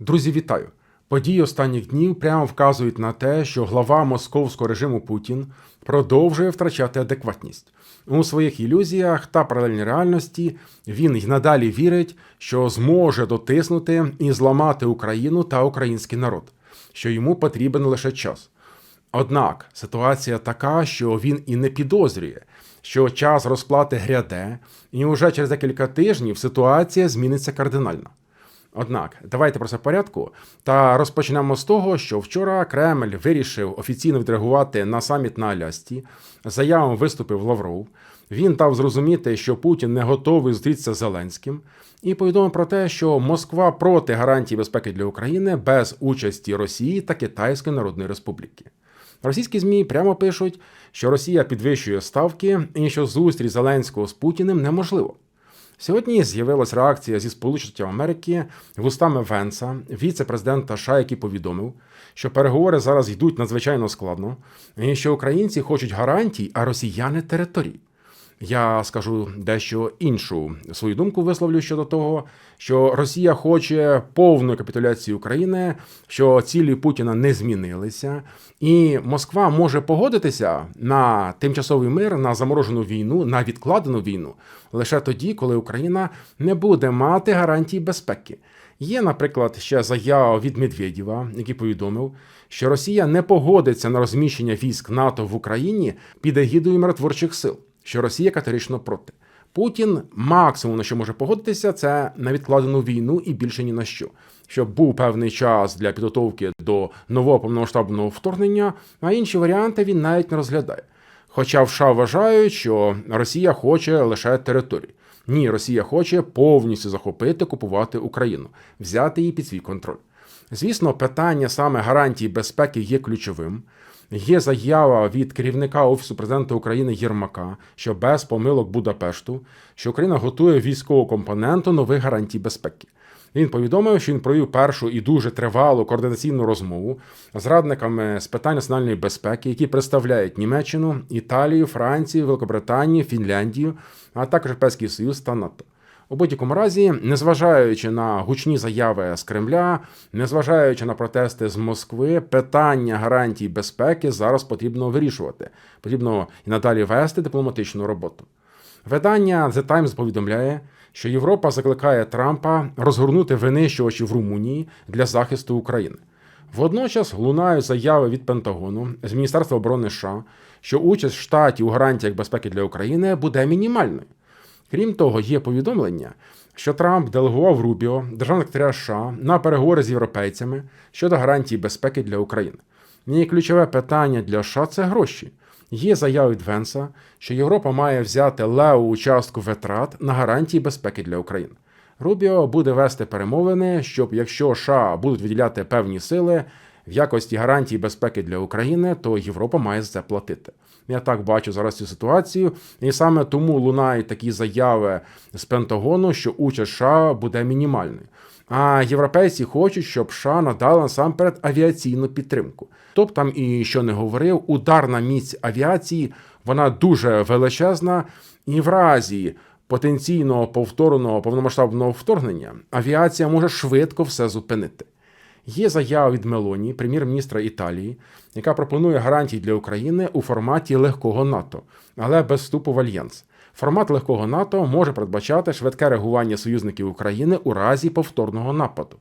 Друзі, вітаю! Події останніх днів прямо вказують на те, що глава московського режиму Путін продовжує втрачати адекватність. У своїх ілюзіях та паралельній реальності він й надалі вірить, що зможе дотиснути і зламати Україну та український народ, що йому потрібен лише час. Однак ситуація така, що він і не підозрює, що час розплати гряде, і вже через декілька тижнів ситуація зміниться кардинально. Однак, давайте про це в порядку. Та розпочнемо з того, що вчора Кремль вирішив офіційно відреагувати на саміт на Алясці. З заявами виступив Лавров. Він дав зрозуміти, що Путін не готовий зустрітися з Зеленським, і повідомив про те, що Москва проти гарантій безпеки для України без участі Росії та Китайської Народної Республіки. Російські змі прямо пишуть, що Росія підвищує ставки і що зустріч Зеленського з Путіним неможливо. Сьогодні з'явилась реакція зі Сполучених Штатів Америки вустами Венса, віце-президента США, який повідомив, що переговори зараз йдуть надзвичайно складно, і що українці хочуть гарантій, а росіяни територій. Я скажу дещо іншу свою думку висловлю щодо того, що Росія хоче повної капітуляції України, що цілі Путіна не змінилися, і Москва може погодитися на тимчасовий мир, на заморожену війну, на відкладену війну лише тоді, коли Україна не буде мати гарантій безпеки. Є, наприклад, ще заява від Медведєва, який повідомив, що Росія не погодиться на розміщення військ НАТО в Україні під егідою миротворчих сил що Росія категорично проти. Путін максимум на що може погодитися, це на відкладену війну і більше ні на що. Щоб був певний час для підготовки до нового повномасштабного вторгнення, а інші варіанти він навіть не розглядає. Хоча США вважають, що Росія хоче лише території. Ні, Росія хоче повністю захопити, купувати Україну, взяти її під свій контроль. Звісно, питання саме гарантії безпеки є ключовим. Є заява від керівника Офісу президента України Єрмака, що без помилок Будапешту, що Україна готує військову компоненту нових гарантій безпеки. Він повідомив, що він провів першу і дуже тривалу координаційну розмову з радниками з питань національної безпеки, які представляють Німеччину, Італію, Францію, Великобританію, Фінляндію, а також Європейський Союз та НАТО. У будь-якому разі, незважаючи на гучні заяви з Кремля, незважаючи на протести з Москви, питання гарантій безпеки зараз потрібно вирішувати. Потрібно і надалі вести дипломатичну роботу. Видання The Times повідомляє, що Європа закликає Трампа розгорнути винищувачі в Румунії для захисту України. Водночас лунають заяви від Пентагону з Міністерства оборони США, що участь штатів у гарантіях безпеки для України буде мінімальною. Крім того, є повідомлення, що Трамп делегував Рубіо, державник секретаря США, на переговори з європейцями щодо гарантій безпеки для України. І ключове питання для США це гроші. Є заява від Венса, що Європа має взяти леву частку витрат на гарантії безпеки для України. Рубіо буде вести перемовини, щоб якщо США будуть виділяти певні сили в якості гарантій безпеки для України, то Європа має за це платити. Я так бачу зараз цю ситуацію, і саме тому лунають такі заяви з Пентагону, що участь США буде мінімальною. А європейці хочуть, щоб США надали насамперед авіаційну підтримку. Тобто там і що не говорив, ударна міць авіації вона дуже величезна, і в разі потенційного повторного повномасштабного вторгнення авіація може швидко все зупинити. Є заява від Мелоні, прем'єр-міністра Італії, яка пропонує гарантії для України у форматі легкого НАТО, але без вступу в альянс. Формат легкого НАТО може передбачати швидке реагування союзників України у разі повторного нападу.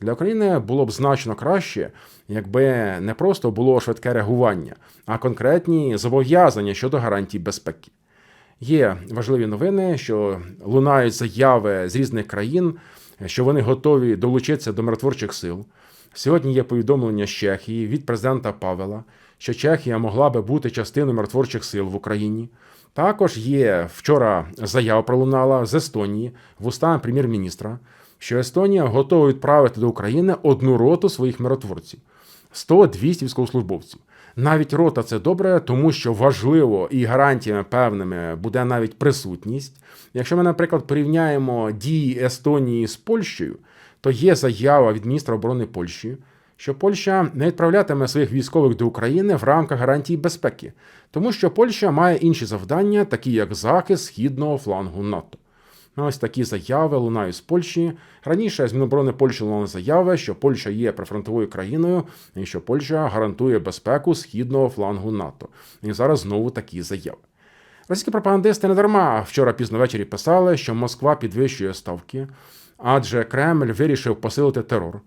Для України було б значно краще, якби не просто було швидке реагування, а конкретні зобов'язання щодо гарантій безпеки. Є важливі новини, що лунають заяви з різних країн, що вони готові долучитися до миротворчих сил. Сьогодні є повідомлення з Чехії від президента Павела, що Чехія могла би бути частиною миротворчих сил в Україні. Також є вчора заява пролунала з Естонії вустами прем'єр-міністра, що Естонія готова відправити до України одну роту своїх миротворців 100-200 військовослужбовців. Навіть рота це добре, тому що важливо і гарантіями певними буде навіть присутність. Якщо ми, наприклад, порівняємо дії Естонії з Польщею, то є заява від міністра оборони Польщі, що Польща не відправлятиме своїх військових до України в рамках гарантій безпеки, тому що Польща має інші завдання, такі як захист східного флангу НАТО. Ось такі заяви лунають з Польщі. Раніше з Міноборони Польщі лунали заяви, що Польща є прифронтовою країною і що Польща гарантує безпеку східного флангу НАТО. І зараз знову такі заяви. Російські пропагандисти не дарма вчора пізно ввечері писали, що Москва підвищує ставки, адже Кремль вирішив посилити терор.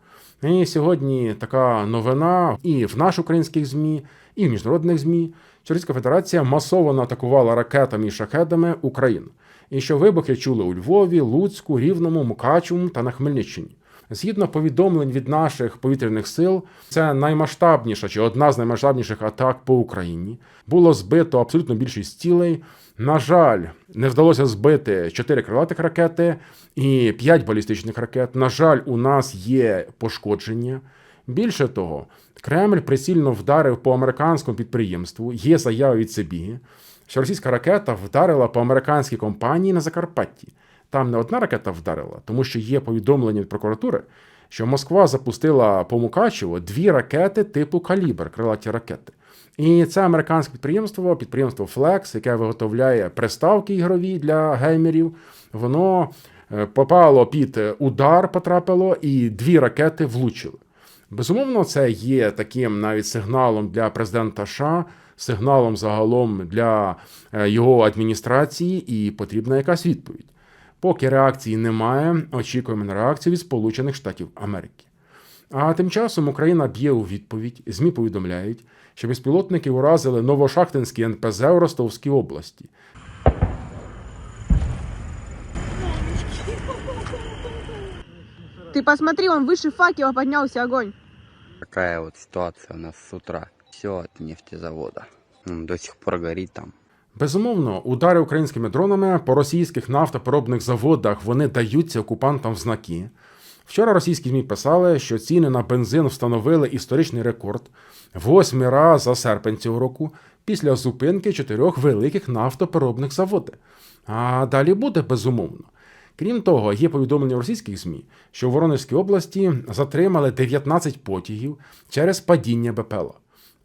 І сьогодні така новина і в наших українських ЗМІ, і в міжнародних ЗМІ, Російська Федерація масово атакувала ракетами і шахедами Україну. І що вибухи чули у Львові, Луцьку, Рівному, Мукачевому та на Хмельниччині. Згідно повідомлень від наших повітряних сил, це наймасштабніша чи одна з наймасштабніших атак по Україні. Було збито абсолютно більшість цілей. На жаль, не вдалося збити 4 крилатих ракети і 5 балістичних ракет. На жаль, у нас є пошкодження. Більше того, Кремль прицільно вдарив по американському підприємству. Є заява від Сибіги, що російська ракета вдарила по американській компанії на Закарпатті. Там не одна ракета вдарила, тому що є повідомлення від прокуратури, що Москва запустила по Мукачеву дві ракети типу Калібр, крилаті ракети. І це американське підприємство, підприємство Flex, яке виготовляє приставки ігрові для геймерів. Воно е, попало під удар, потрапило, і дві ракети влучили. Безумовно, це є таким навіть сигналом для президента США, сигналом загалом для е, його адміністрації, і потрібна якась відповідь. Поки реакції немає, очікуємо на реакцію від Сполучених Штатів Америки. А тим часом Україна б'є у відповідь. ЗМІ повідомляють, що безпілотники уразили Новошахтинський НПЗ у Ростовській області. Ты посмотри, он выше факела поднялся огонь. Такая вот ситуация у нас с утра. Все от нефтезавода. Он до сих пор горит там. Безумовно, удари українськими дронами по російських нафтопереробних заводах вони даються окупантам в знаки. Вчора російські ЗМІ писали, що ціни на бензин встановили історичний рекорд восьмий раз за серпень цього року після зупинки чотирьох великих нафтопереробних заводів. А далі буде безумовно. Крім того, є повідомлення російських ЗМІ, що в Воронежській області затримали 19 потягів через падіння БПЛА.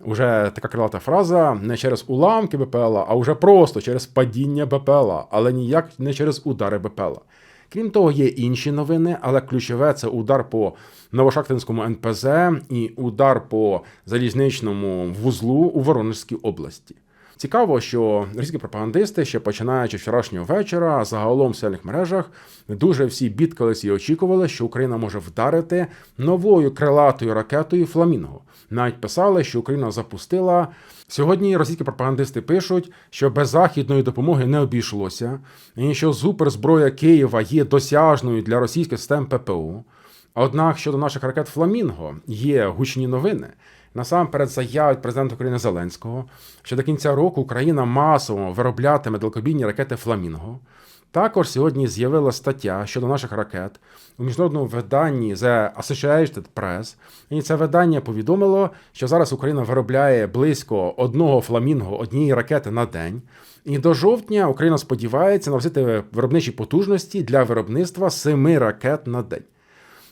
Уже така крилата фраза не через уламки БПЛА, а вже просто через падіння БПЛА, але ніяк не через удари БПЛА. Крім того, є інші новини, але ключове це удар по Новошахтинському НПЗ і удар по залізничному вузлу у Воронежській області. Цікаво, що російські пропагандисти, ще починаючи вчорашнього вечора, загалом в соціальних мережах дуже всі бідкались і очікували, що Україна може вдарити новою крилатою ракетою Фламінго. Навіть писали, що Україна запустила. Сьогодні російські пропагандисти пишуть, що без західної допомоги не обійшлося, і що суперзброя Києва є досяжною для російських систем ППО. Однак щодо наших ракет Фламінго є гучні новини. Насамперед заявить президент України Зеленського, що до кінця року Україна масово вироблятиме далекобійні ракети Фламінго. Також сьогодні з'явилася стаття щодо наших ракет у міжнародному виданні The Associated Press. І це видання повідомило, що зараз Україна виробляє близько одного фламінго однієї ракети на день. І до жовтня Україна сподівається навсити виробничі потужності для виробництва семи ракет на день.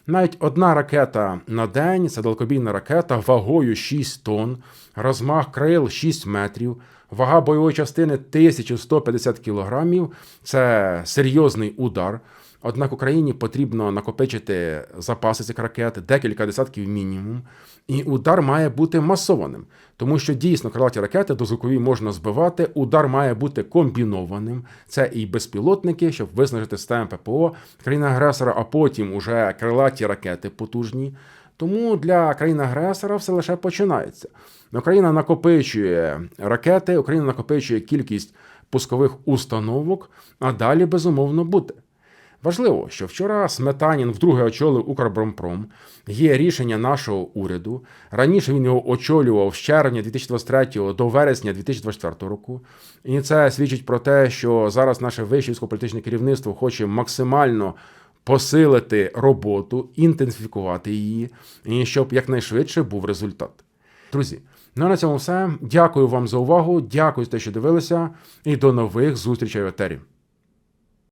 Навіть одна ракета на день це далекобійна ракета вагою 6 тонн, розмах крил 6 метрів, вага бойової частини 1150 кілограмів. Це серйозний удар. Однак Україні потрібно накопичити запаси цих ракет, декілька десятків мінімум, і удар має бути масованим, тому що дійсно крилаті ракети дозвукові можна збивати. Удар має бути комбінованим. Це і безпілотники, щоб виснажити систему ППО країни-агресора, а потім уже крилаті ракети потужні. Тому для країни-агресора все лише починається. Україна накопичує ракети, Україна накопичує кількість пускових установок, а далі безумовно буде. Важливо, що вчора Сметанін вдруге очолив Укрбромпром. Є рішення нашого уряду. Раніше він його очолював з червня 2023 до вересня 2024 року. І це свідчить про те, що зараз наше вище військово-політичне керівництво хоче максимально посилити роботу, інтенсифікувати її, і щоб якнайшвидше був результат. Друзі, ну а на цьому все. Дякую вам за увагу. Дякую за те, що дивилися, і до нових зустрічей в етері.